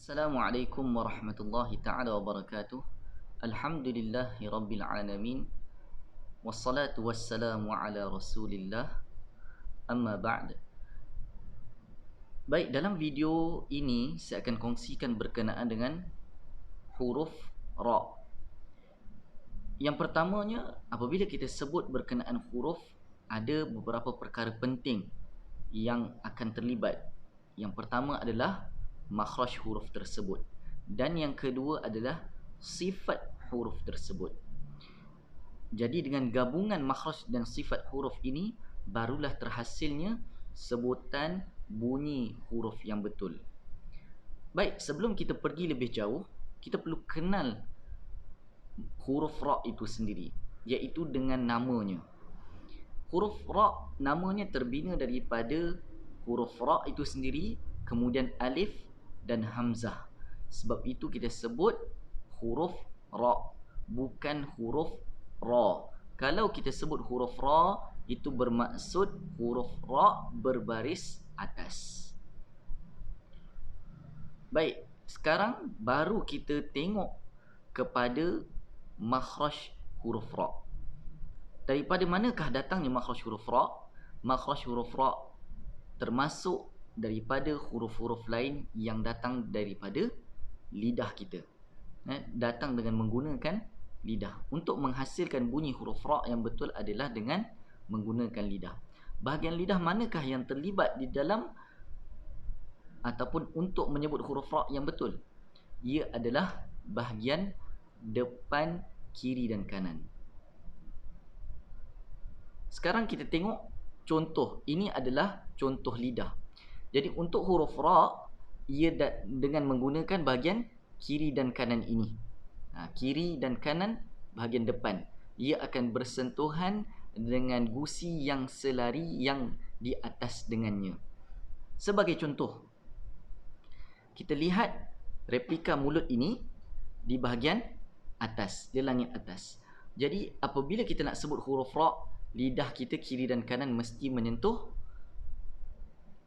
Assalamualaikum warahmatullahi taala wabarakatuh. Alhamdulillahi rabbil alamin. Wassalatu wassalamu ala Rasulillah. Amma ba'd. Baik, dalam video ini saya akan kongsikan berkenaan dengan huruf ra. Yang pertamanya, apabila kita sebut berkenaan huruf, ada beberapa perkara penting yang akan terlibat. Yang pertama adalah makhraj huruf tersebut. Dan yang kedua adalah sifat huruf tersebut. Jadi dengan gabungan makhraj dan sifat huruf ini, barulah terhasilnya sebutan bunyi huruf yang betul. Baik, sebelum kita pergi lebih jauh, kita perlu kenal huruf ra itu sendiri iaitu dengan namanya huruf ra namanya terbina daripada huruf ra itu sendiri kemudian alif dan hamzah sebab itu kita sebut huruf ra bukan huruf ra kalau kita sebut huruf ra itu bermaksud huruf ra berbaris atas baik sekarang baru kita tengok kepada makhraj huruf ra. Daripada manakah datangnya makhraj huruf ra? Makhraj huruf ra termasuk daripada huruf-huruf lain yang datang daripada lidah kita. Eh, datang dengan menggunakan lidah. Untuk menghasilkan bunyi huruf ra yang betul adalah dengan menggunakan lidah. Bahagian lidah manakah yang terlibat di dalam ataupun untuk menyebut huruf ra yang betul? Ia adalah bahagian depan, kiri dan kanan. Sekarang kita tengok contoh. Ini adalah contoh lidah. Jadi untuk huruf ra, ia dengan menggunakan bahagian kiri dan kanan ini. Ha, kiri dan kanan bahagian depan. Ia akan bersentuhan dengan gusi yang selari yang di atas dengannya. Sebagai contoh, kita lihat replika mulut ini di bahagian atas, dia langit atas. Jadi apabila kita nak sebut huruf ra, lidah kita kiri dan kanan mesti menyentuh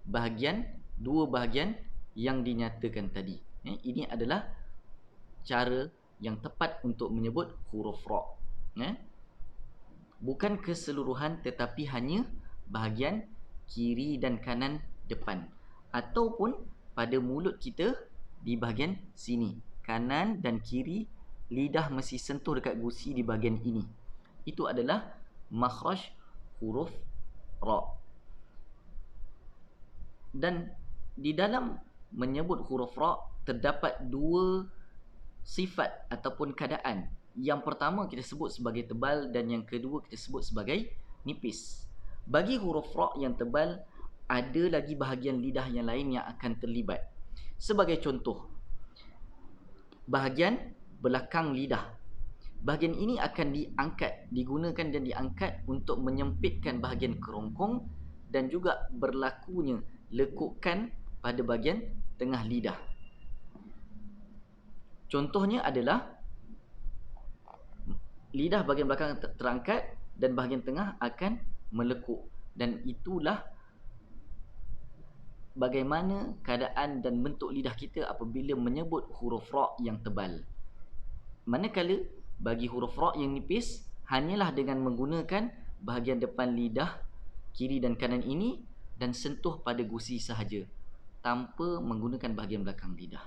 bahagian dua bahagian yang dinyatakan tadi. Eh, ini adalah cara yang tepat untuk menyebut huruf ra. Eh, bukan keseluruhan tetapi hanya bahagian kiri dan kanan depan ataupun pada mulut kita di bahagian sini kanan dan kiri lidah mesti sentuh dekat gusi di bahagian ini. Itu adalah makhraj huruf ra. Dan di dalam menyebut huruf ra terdapat dua sifat ataupun keadaan. Yang pertama kita sebut sebagai tebal dan yang kedua kita sebut sebagai nipis. Bagi huruf ra yang tebal ada lagi bahagian lidah yang lain yang akan terlibat. Sebagai contoh, bahagian belakang lidah. Bahagian ini akan diangkat, digunakan dan diangkat untuk menyempitkan bahagian kerongkong dan juga berlakunya lekukan pada bahagian tengah lidah. Contohnya adalah lidah bahagian belakang terangkat dan bahagian tengah akan melekuk dan itulah bagaimana keadaan dan bentuk lidah kita apabila menyebut huruf ra yang tebal. Manakala bagi huruf ra yang nipis hanyalah dengan menggunakan bahagian depan lidah kiri dan kanan ini dan sentuh pada gusi sahaja tanpa menggunakan bahagian belakang lidah.